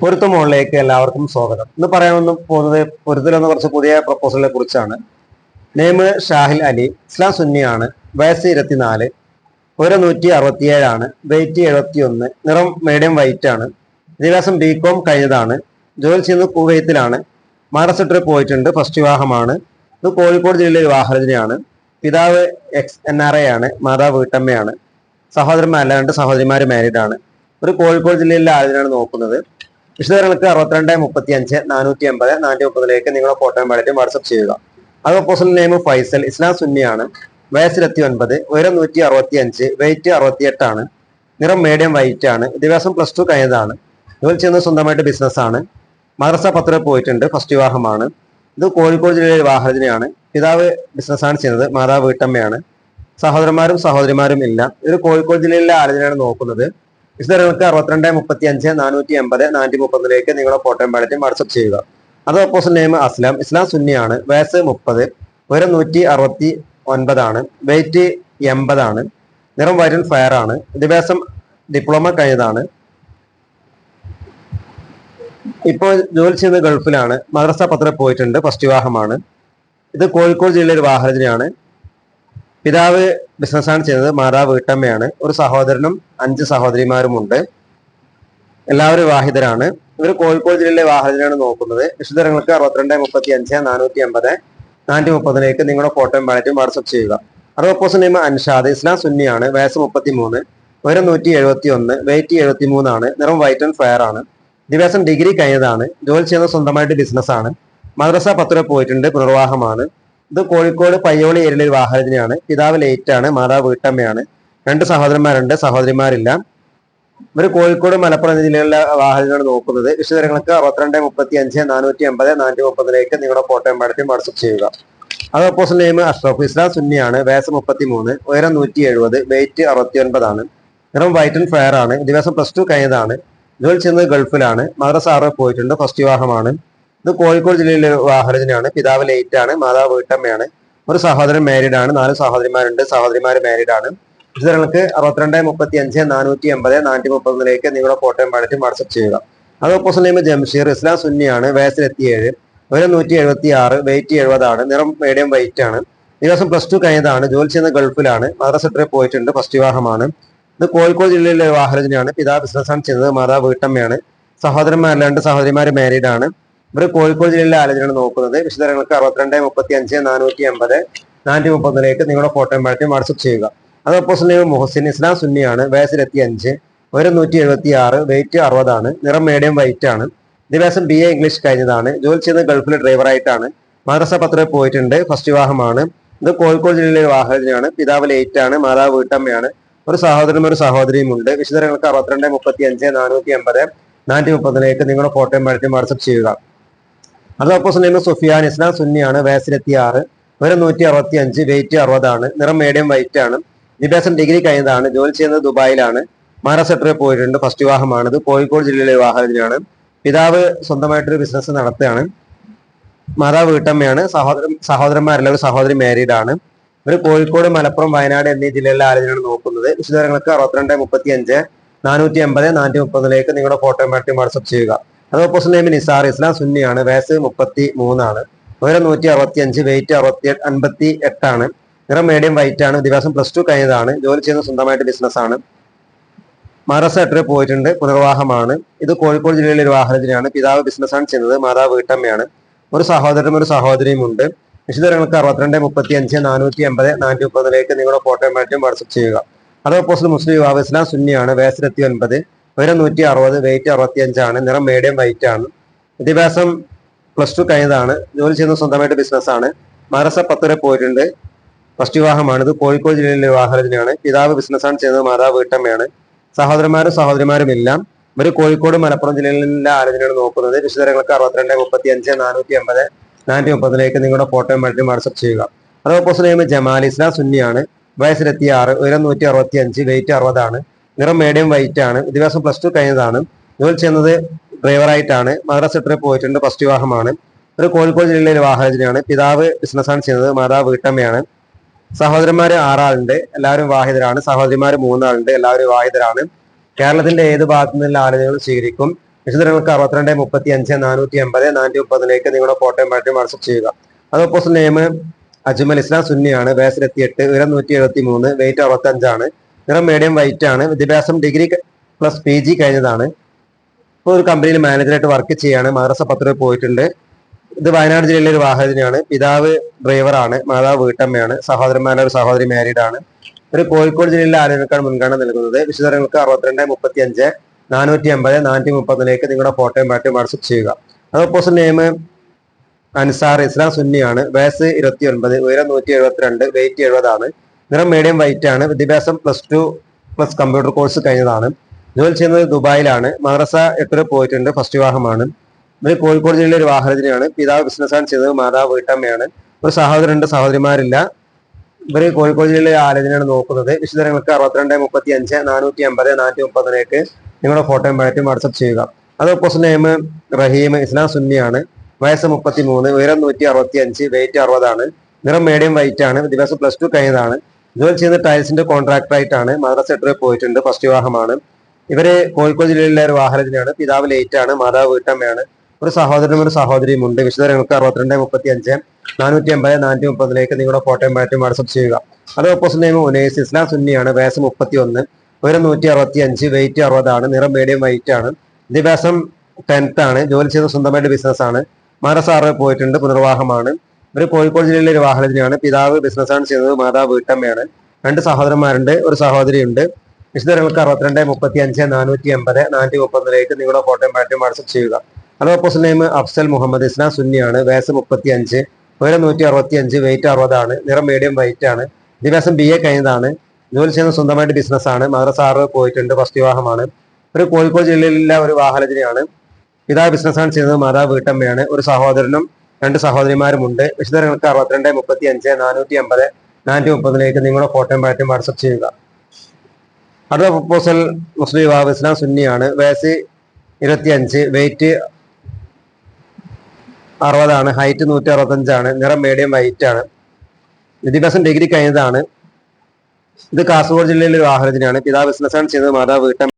പൊരുത്ത മുകളിലേക്ക് എല്ലാവർക്കും സ്വാഗതം. ഇന്ന് പറയാമെന്ന് പോകുന്നത് പൊരുത്തലെന്ന കുറച്ച് പുതിയ പ്രപ്പോസലിനെ കുറിച്ചാണ്. നെയ്മ് ഷാഹിൽ അലി ഇസ്ലാം സുന്നിയാണ് വയസ്സ് ഇരുപത്തിനാല് ഒരു നൂറ്റി അറുപത്തിയേഴാണ് വെയിറ്റ് എഴുപത്തി ഒന്ന് നിറം മീഡിയം വൈറ്റ് ആണ് വിദ്യാഭ്യാസം ബി കോം കഴിഞ്ഞതാണ് ജോലി ചെയ്യുന്നത് കുവൈത്തിലാണ് ട്രിപ്പ് പോയിട്ടുണ്ട് ഫസ്റ്റ് വിവാഹമാണ് ഇത് കോഴിക്കോട് ജില്ലയിലെ വിവാഹരചനയാണ് പിതാവ് എക്സ് എൻ ആർ എ ആണ് മാതാവ് വീട്ടമ്മയാണ് സഹോദരന്മാരല്ല രണ്ട് സഹോദരിമാർ മാരീഡ് ആണ് ഒരു കോഴിക്കോട് ജില്ലയിലെ ആയതിനാണ് നോക്കുന്നത്. വിശദങ്ങൾക്ക് അറുപത്തിരണ്ട് മുപ്പത്തി അഞ്ച് നാനൂറ്റി എൺപത് നാനൂറ്റി മുപ്പതിലേക്ക് നിങ്ങളുടെ ഫോട്ടോയും ബാലറ്റും വാട്സപ്പ് ചെയ്യുക. അത് ഓപ്പോസിറ്റ് നെയിം ഫൈസൽ ഇസ്ലാം സുന്നിയാണ് വയസ്സ് ഇരുപത്തി ഒൻപത് ഉയരം നൂറ്റി അറുപത്തി അഞ്ച് വെയിറ്റ് അറുപത്തിയെട്ടാണ് നിറം മീഡിയം വൈറ്റ് ആണ്. വിദ്യാഭ്യാസം പ്ലസ് ടു കഴിഞ്ഞതാണ്. ജോലി ചെയ്യുന്നത് സ്വന്തമായിട്ട് ബിസിനസ് ആണ്. മദ്രസ പത്ര പോയിട്ടുണ്ട്. ഫസ്റ്റ് വിവാഹമാണ്. ഇത് കോഴിക്കോട് ജില്ലയിലെ വിവാഹത്തിനെയാണ് പിതാവ് ബിസിനസ്സാണ് ചെയ്യുന്നത്. മാതാവ് വീട്ടമ്മയാണ്. സഹോദരന്മാരും സഹോദരിമാരും ഇല്ല. ഇത് കോഴിക്കോട് ജില്ലയിലെ ആലോചനയാണ് നോക്കുന്നത്. വിശദങ്ങൾക്ക് അറുപത്തിരണ്ട് മുപ്പത്തി അഞ്ച് നാനൂറ്റി എൺപത് നാനൂറ്റി മുപ്പതിലേക്ക് നിങ്ങളുടെ ഫോട്ടോയും പാടിയിട്ട് വാട്സപ്പ് ചെയ്യുക. അത് ഓപ്പോസിറ്റ് നെയിം അസ്ലാം ഇസ്ലാം സുന്നിയാണ് വയസ്സ് മുപ്പത് ഉയരം നൂറ്റി അറുപത്തി ഒൻപതാണ് വെയിറ്റ് എൺപതാണ് നിറം വൈറ്റ് ഫയർ ആണ് വിദ്യാഭ്യാസം ഡിപ്ലോമ കഴിഞ്ഞതാണ്. ഇപ്പോൾ ജോലി ചെയ്യുന്നത് ഗൾഫിലാണ് മദ്രസ പത്രം പോയിട്ടുണ്ട് ഫസ്റ്റ് വിവാഹമാണ്. ഇത് കോഴിക്കോട് ജില്ലയിലെ ഒരു വാഹനത്തിനാണ് പിതാവ് ബിസിനസ്സാണ് ചെയ്യുന്നത് മാതാവ് വീട്ടമ്മയാണ്. ഒരു സഹോദരനും അഞ്ച് സഹോദരിമാരുമുണ്ട്. എല്ലാവരും വിവാഹിതരാണ് ഇവർ കോഴിക്കോട് ജില്ലയിലെ വാഹനത്തിനാണ് നോക്കുന്നത്. വിശുദ്ധരങ്ങൾക്ക് അറുപത്തിരണ്ട് മുപ്പത്തി അഞ്ച് നാനൂറ്റി അമ്പത് നാനൂറ്റി മുപ്പതിലേക്ക് നിങ്ങളുടെ ഫോട്ടോയും പാലറ്റും വാട്സപ്പ് ചെയ്യുക. അറുപത് ഓപ്പോസിറ്റ് നെയിം അൻഷാദ് ഇസ്ലാം സുന്നിയാണ് വയസ്സ് മുപ്പത്തി മൂന്ന് ഉയരം നൂറ്റി എഴുപത്തി ഒന്ന് വെയിറ്റ് എഴുപത്തി മൂന്നാണ് നിറം വൈറ്റ് ആൻഡ് ഫയർ ആണ്. ദിവസം ഡിഗ്രി കഴിഞ്ഞതാണ് ജോലി ചെയ്യുന്നത് സ്വന്തമായിട്ട് ബിസിനസ് ആണ് മദ്രസ പത്ര പോയിട്ടുണ്ട് പുനർവാഹമാണ്. ഇത് കോഴിക്കോട് പയ്യോളി ഏരിയയിലെ വാഹനത്തിനെയാണ്. പിതാവ് ലേറ്റ് ആണ് മാതാവ് വീട്ടമ്മയാണ്. രണ്ട് സഹോദരന്മാരുണ്ട് സഹോദരിമാരില്ല. ഇവർ കോഴിക്കോട് മലപ്പുറം ജില്ലകളിലെ വാഹനങ്ങളാണ് നോക്കുന്നത്. വിശദങ്ങൾക്ക് അറുപത്തിരണ്ട് മുപ്പത്തി അഞ്ച് നാനൂറ്റി അമ്പത് നാനൂറ്റി മുപ്പതിലേക്ക് നിങ്ങളുടെ ഫോട്ടോയും പാടത്തും വാട്സപ്പ് ചെയ്യുക. അത് ഓപ്പോസിറ്റ് നെയിം അഷ്റഫ്. ഇസ്ലാം സുന്നിയാണ് വയസ്സ് മുപ്പത്തി മൂന്ന് ഉയരം നൂറ്റി എഴുപത് വെയിറ്റ് അറുപത്തി ഒൻപതാണ് നിറം വൈറ്റ് ആൻഡ് ഫെയർ ആണ്. ദിവസം പ്ലസ് ടു കഴിഞ്ഞതാണ്. ജോലി ചെയ്യുന്നത് ഗൾഫിലാണ്. മദ്രസ ആറ് പോയിട്ടുണ്ട്. ഫസ്റ്റ് വിവാഹമാണ്. ഇത് കോഴിക്കോട് ജില്ലയിലെ വാഹനജനാണ് പിതാവ് ലേറ്റ് ആണ് മാതാവ് വീട്ടമ്മയാണ്. ഒരു സഹോദരൻ മാരീഡ് ആണ് നാല് സഹോദരിമാരുണ്ട്. സഹോദരിമാർ മാരീഡ് ആണ്. വിശദങ്ങൾക്ക് അറുപത്തിരണ്ട് മുപ്പത്തി അഞ്ച് നാനൂറ്റി എൺപത് നാനൂറ്റി മുപ്പതിലേക്ക് നിങ്ങളുടെ ഫോട്ടോയും പാടിയിട്ട് വാട്സപ്പ് ചെയ്യുക. അത് ഓപ്പോസിറ്റ് നെയ്മ് ജംഷീർ ഇസ്ലാം സുന്നിയാണ് വയസ്സിലെത്തിയേഴ് ഒരു നൂറ്റി എഴുപത്തി ആറ് വെയിറ്റ് എഴുപതാണ് നിറം മീഡിയം വെയിറ്റ് ആണ്. ദിവസം പ്ലസ് ടു കഴിഞ്ഞതാണ് ജോലി ചെയ്യുന്ന ഗൾഫിലാണ് മദ്രസ പോയിട്ടുണ്ട് ഫസ്റ്റ് വിവാഹമാണ്. ഇത് കോഴിക്കോട് ജില്ലയിലെ വാഹനത്തിനാണ് പിതാവ് ബിസിനസ്സാണ് ചെയ്യുന്നത് മാതാവ് വീട്ടമ്മയാണ്. സഹോദരന്മാർ രണ്ട് സഹോദരിമാർ മാരീഡ് ആണ്. ഇവർ കോഴിക്കോട് ജില്ലയിലെ ആലോചനയാണ് നോക്കുന്നത്. വിശദങ്ങൾക്ക് അറുപത്തിരണ്ട് മുപ്പത്തി അഞ്ച് നാനൂറ്റി എൺപത് നാനൂറ്റി മുപ്പതിലേക്ക് നിങ്ങളുടെ ഫോട്ടോയും പഴത്തിയും വാട്സപ്പ് ചെയ്യുക. അത് ഓപ്പോസിറ്റ് മുഹസിൻ ഇസ്ലാം സുന്നിയാണ് വയസ്സിലെത്തി അഞ്ച് ഒരു നൂറ്റി എഴുപത്തി ആറ് വെയിറ്റ് അറുപതാണ് നിറം മീഡിയം വൈറ്റ് ആണ്. വിദ്യാഭ്യാസം ബി എ ഇംഗ്ലീഷ് കഴിഞ്ഞതാണ്. ജോലി ചെയ്യുന്നത് ഗൾഫിലെ ഡ്രൈവറായിട്ടാണ് മദ്രസ പത്രയിൽ പോയിട്ടുണ്ട്. ഫസ്റ്റ് വിവാഹമാണ്. ഇത് കോഴിക്കോട് ജില്ലയിലെ വാഹനത്തിനാണ് പിതാവ് ലേറ്റ് ആണ് മാതാവ് വീട്ടമ്മയാണ്. ഒരു സഹോദരനും ഒരു സഹോദരിയും ഉണ്ട്. വിശദങ്ങൾക്ക് അറുപത്തിരണ്ട് മുപ്പത്തി അഞ്ച് നാനൂറ്റി എൺപത് നാനൂറ്റി മുപ്പതിലേക്ക് നിങ്ങളുടെ ഫോട്ടോയും പാടിയിട്ട് വാട്സപ്പ് ചെയ്യുക. അത് ഓപ്പോസിറ്റ് നെയിം സുഫിയാൻ ഇസ്ലാം സുന്നിയാണ് വയസ്സിലെത്തി ആറ് ഒരു നൂറ്റി അറുപത്തി അഞ്ച് വെയിറ്റ് അറുപതാണ്. നിറം മീഡിയം വൈറ്റ് ആണ്. വിദ്യാഭ്യാസം ഡിഗ്രി കഴിഞ്ഞതാണ്. ജോലി ചെയ്യുന്നത് ദുബായിലാണ്. മഹാരാഷ്ട്രയിൽ പോയിട്ടുണ്ട്. ഫസ്റ്റ് വിവാഹമാണ്. ഇത് കോഴിക്കോട് ജില്ലയിലെ വിവാഹത്തിനാണ് പിതാവ് സ്വന്തമായിട്ടൊരു ബിസിനസ് നടത്തുകയാണ്. മാതാവ് വീട്ടമ്മയാണ്. സഹോദരൻ സഹോദരന്മാരല്ല ഒരു സഹോദരി മാരീഡ് ആണ്. ഇവർ കോഴിക്കോട് മലപ്പുറം വയനാട് എന്നീ ജില്ലകളിലെ ആലോചനയാണ് നോക്കുന്നത്. വിശദങ്ങൾക്ക് അറുപത്തിരണ്ട് മുപ്പത്തി അഞ്ച് നാനൂറ്റി എൺപത് നാനൂറ്റി മുപ്പതിലേക്ക് നിങ്ങളുടെ ഫോട്ടോ മാറ്റി വാട്സപ്പ് ചെയ്യുക. അത് ഓപ്പോസിറ്റ് നെയിം നിസാർ ഇസ്ലാം സുന്നിയാണ് വയസ്സ് മുപ്പത്തി മൂന്നാണ് ഉയരം നൂറ്റി അറുപത്തി അഞ്ച് വെയിറ്റ് അറുപത്തി അൻപത്തി എട്ടാണ് നിറം മീഡിയം വൈറ്റ് ആണ്. ദിവസം പ്ലസ് ടു കഴിഞ്ഞതാണ്. ജോലി ചെയ്യുന്ന സ്വന്തമായിട്ട് ബിസിനസ് ആണ്. മഹാരാഷ്ട്ര എട്ടിൽ പോയിട്ടുണ്ട്. പുനർവാഹമാണ് ഇത് കോഴിക്കോട് ജില്ലയിലെ ഒരു വാഹനത്തിനാണ് പിതാവ് ബിസിനസ്സാണ് ചെയ്യുന്നത്. മാതാവ് വീട്ടമ്മയാണ്. ഒരു സഹോദരനും ഒരു സഹോദരിയും ഉണ്ട് വിശദങ്ങൾക്ക് അറുപത്തിരണ്ട് മുപ്പത്തി അഞ്ച് നാനൂറ്റി എൺപത് നാനൂറ്റി മുപ്പതിലേക്ക് നിങ്ങളുടെ ഫോട്ടോയും മാറ്റും വാട്സപ്പ് ചെയ്യുക. അത് പോസ്റ്റ് മുസ്ലിം യുവാവ് ഇസ്ലാം സുന്നിയാണ്. വയസ്സിലെത്തി ഒൻപത്. ഉയരം നൂറ്റി അറുപത് വെയിറ്റ് അറുപത്തി അഞ്ചാണ് നിറം മീഡിയം വൈറ്റ് ആണ്. വിദ്യാഭ്യാസം പ്ലസ് ടു കഴിഞ്ഞതാണ്. ജോലി ചെയ്യുന്ന സ്വന്തമായിട്ട് ബിസിനസ് ആണ്. മദ്രസ പത്ത് വരെ പോയിട്ടുണ്ട് ഫസ്റ്റ് വിവാഹമാണ്. ഇത് കോഴിക്കോട് ജില്ലയിലെ വിവാഹരചനയാണ് പിതാവ് ബിസിനസ്സാണ് ചെയ്യുന്നത് മാതാവ് വീട്ടമ്മയാണ്. സഹോദരന്മാരും സഹോദരിമാരും എല്ലാം ഇവർ കോഴിക്കോട് മലപ്പുറം ജില്ലയിലെ ആലോചനയാണ് നോക്കുന്നത്. വിശദങ്ങൾക്ക് അറുപത്തിരണ്ട് മുപ്പത്തി അഞ്ച് നാനൂറ്റി അമ്പത് നാനൂറ്റി മുപ്പതിലേക്ക് നിങ്ങളുടെ ഫോട്ടോയും മറ്റും വാട്സപ്പ് ചെയ്യുക. അത് ഓപ്പോസിറ്റ് നെയിം ജമാൽ ഇസ്ലാം സുന്നിയാണ്. വയസ്സിലെത്തി ആറ് ഉയരം നൂറ്റി അറുപത്തി അഞ്ച് വെയിറ്റ് അറുപതാണ്. നിറം മീഡിയം വൈറ്റ് ആണ്. വിദ്യാഭ്യാസം പ്ലസ് ടു കഴിഞ്ഞതാണ്. ജോലി ചെയ്യുന്നത് ഡ്രൈവറായിട്ടാണ് മദ്രാസ് ട്രിപ്പ് പോയിട്ടുണ്ട് ഫസ്റ്റ് വിവാഹമാണ്. ഒരു കോഴിക്കോട് ജില്ലയിലെ വാഹനത്തിനാണ് പിതാവ് ബിസിനസ്സാണ് ചെയ്യുന്നത് മാതാവ് വീട്ടമ്മയാണ്. സഹോദരന്മാർ ആറാളുണ്ട് എല്ലാവരും വാഹിതരാണ്. സഹോദരിമാർ മൂന്നാളുണ്ട് എല്ലാവരും വാഹിതരാണ്. കേരളത്തിന്റെ ഏത് ഭാഗത്തു നിന്നുള്ള ആലോചനകൾ സ്വീകരിക്കും? വിശദങ്ങൾക്ക് അറുപത്തിരണ്ട് മുപ്പത്തി അഞ്ച് നാനൂറ്റി എൺപത് നാനൂറ്റി മുപ്പതിലേക്ക് നിങ്ങളുടെ കോട്ടയം പാട്ടി വാട്സപ്പ് ചെയ്യുക. അത് ഓപ്പോസിറ്റ് നെയിം അജ്മൽ ഇസ്ലാം സുന്നിയാണ് വയസ്സ് ഇരുപത്തിയെട്ട് ഉയരം നൂറ്റി എഴുപത്തി മൂന്ന് വെയിറ്റ് അറുപത്തി അഞ്ചാണ് നിറം മീഡിയം വൈറ്റ് ആണ്. വിദ്യാഭ്യാസം ഡിഗ്രി പ്ലസ് പി ജി കഴിഞ്ഞതാണ്. ഇപ്പോൾ ഒരു കമ്പനിയിൽ മാനേജറായിട്ട് വർക്ക് ചെയ്യാണ്. മദ്രസ പത്ര പോയിട്ടുണ്ട്. ഇത് വയനാട് ജില്ലയിലെ ഒരു വാഹനത്തിനാണ് പിതാവ് ഡ്രൈവറാണ് മാതാവ് വീട്ടമ്മയാണ്. സഹോദരന്മാരുടെ ഒരു സഹോദരി മാരീഡ് ആണ്. ഒരു കോഴിക്കോട് ജില്ലയിലെ ആരോഗ്യക്കാർ മുൻഗണന നൽകുന്നത്. വിശദങ്ങൾക്ക് അറുപത്തിരണ്ട് മുപ്പത്തി അഞ്ച് നാനൂറ്റി അമ്പത് നാനൂറ്റി മുപ്പതിലേക്ക് നിങ്ങളുടെ ഫോട്ടോയും പാട്ടും വാട്സപ്പ് ചെയ്യുക. അത് ഓപ്പോസിറ്റ് നെയിം അൻസാർ ഇസ്ലാം സുന്നിയാണ്. വയസ്സ് ഇരുപത്തി ഒൻപത് ഉയരം നൂറ്റി എഴുപത്തിരണ്ട് വെയിറ്റ് എഴുപതാണ്. നിറം മീഡിയം വൈറ്റ് ആണ്. വിദ്യാഭ്യാസം plus two plus computer course കഴിഞ്ഞതാണ്. ജോലി ചെയ്യുന്നത് ദുബായിലാണ്. മദ്രസ എട്ടര പോയിട്ടുണ്ട്. ഫസ്റ്റ് വിവാഹമാണ്. ഇവർ കോഴിക്കോട് ജില്ലയിലെ ഒരു വാഹനത്തിനാണ് പിതാവ് ബിസിനസ്സാണ് ചെയ്തത്. മാതാവ് വീട്ടമ്മയാണ്. ഒരു സഹോദരനുണ്ട്. സഹോദരിമാരില്ല. ഇവർ കോഴിക്കോട് ജില്ലയിലെ ആലോചനയാണ് നോക്കുന്നത്. വിശദങ്ങൾക്ക് അറുപത്തിരണ്ട് മുപ്പത്തി അഞ്ച് നാനൂറ്റി അമ്പത് നാനൂറ്റി മുപ്പതിലേക്ക് നിങ്ങളുടെ ഫോട്ടോയും പാറ്റും വാട്സപ്പ് ചെയ്യുക. അത് ഒപ്പോസ് നെയിം റഹീം ഇസ്ലാം സുന്നിയാണ് വയസ്സ് മുപ്പത്തി മൂന്ന് ഉയരം നൂറ്റി അറുപത്തി അഞ്ച് വെയിറ്റ് അറുപതാണ്. നിറം മീഡിയം വൈറ്റ് ആണ്. വിദ്യാഭ്യാസം പ്ലസ് ടു കഴിഞ്ഞതാണ്. ജോലി ചെയ്യുന്ന ടൈൽസിന്റെ കോൺട്രാക്ടർ ആയിട്ടാണ് മദ്രസ സെക്ടറിൽ പോയിട്ടുണ്ട്. ഫസ്റ്റ് വിവാഹമാണ്. ഇവർ കോഴിക്കോട് ജില്ലയിലെ ഒരു വാഹനത്തിനാണ്. പിതാവ് ലേറ്റ് ആണ് മാതാവ് വീട്ടമ്മയാണ്. ഒരു സഹോദരനും ഒരു സഹോദരിയും ഉണ്ട്. വിശദങ്ങൾക്ക് അറുപത്തിരണ്ട് മുപ്പത്തി അഞ്ച് നാനൂറ്റി അമ്പത് നാനൂറ്റി മുപ്പതിലേക്ക് നിങ്ങളുടെ ഫോട്ടോയും പാറ്റും വാട്സപ്പ് ചെയ്യുക. അത് ഓപ്പോസിറ്റ് നെയിം ഉനേസ് ഇസ്ലാം സുന്നിയാണ്. വയസ്സ് മുപ്പത്തി ഒന്ന് ഉയരം നൂറ്റി അറുപത്തി അഞ്ച് വെയിറ്റ് അറുപതാണ് നിറം മീഡിയം വൈറ്റ് ആണ്. വിദ്യാഭ്യാസം ടെൻത്ത് ആണ്. ജോലി ചെയ്യുന്ന സ്വന്തമായിട്ട് ബിസിനസ് ആണ്. മാനസാറ് പോയിട്ടുണ്ട്. പുനർവാഹമാണ് ഇവർ കോഴിക്കോട് ജില്ലയിലെ ഒരു വാഹനത്തിനാണ് പിതാവ് ബിസിനസ്സാണ് ചെയ്യുന്നത് മാതാവ് വീട്ടമ്മയാണ്. രണ്ട് സഹോദരന്മാരുണ്ട് ഒരു സഹോദരിയുണ്ട്. വിശദങ്ങൾക്ക് അറുപത്തിരണ്ട് മുപ്പത്തി അഞ്ച് നാനൂറ്റി എൺപത് നാനൂറ്റി മുപ്പതിലേക്ക് നിങ്ങളുടെ ഫോട്ടോയും പാറ്റും വാട്സപ്പ് ചെയ്യുക. അത് ഓപ്പോസിറ്റ് നെയിം അഫ്സൽ മുഹമ്മദ് ഇസ്ലാം സുന്നിയാണ് വയസ്സ് മുപ്പത്തി അഞ്ച് ഉയരം നൂറ്റി അറുപത്തി അഞ്ച് വെയിറ്റ് അറുപതാണ് നിറം മീഡിയം വൈറ്റ് ആണ്. വിദ്യാഭ്യാസം ബി എ കഴിഞ്ഞതാണ്. ജോലി ചെയ്യുന്ന സ്വന്തമായിട്ട് ബിസിനസ് ആണ്. മദ്രസ ആറ് പോയിട്ടുണ്ട് ഫസ്റ്റ് വിവാഹമാണ്. ഒരു കോഴിക്കോട് ജില്ലയിലുള്ള ഒരു വാഹനത്തിനെയാണ്. പിതാവ് ബിസിനസ്സാണ് ചെയ്യുന്നത് മാതാവ് വീട്ടമ്മയാണ്. ഒരു സഹോദരനും രണ്ട് സഹോദരിമാരുമുണ്ട്. വിശദങ്ങൾക്ക് അറുപത്തിരണ്ട് മുപ്പത്തി അഞ്ച് നാനൂറ്റി അമ്പത് നാനൂറ്റി മുപ്പതിലേക്ക് നിങ്ങളുടെ ഫോട്ടോയും പാറ്റും വാട്സപ്പ് ചെയ്യുക. അടുത്ത പ്രപ്പോസൽ മുസ്ലിം വിവാഹ ഇസ്ലാം സുന്നിയാണ്. വയസ്സ് ഇരുപത്തി അഞ്ച് വെയിറ്റ് അറുപതാണ് ഹൈറ്റ് നൂറ്റി അറുപത്തഞ്ചാണ് നിറം മീഡിയം വൈറ്റ് ആണ്. വിദ്യാഭ്യാസം ഡിഗ്രി കഴിഞ്ഞതാണ്. ഇത് കാസർഗോഡ് ജില്ലയിലെ ഒരു വാഹനത്തിനാണ് പിതാവ് ബിസിനസ്സാണ് ചെയ്യുന്നത് മാതാവ് വീട്ടം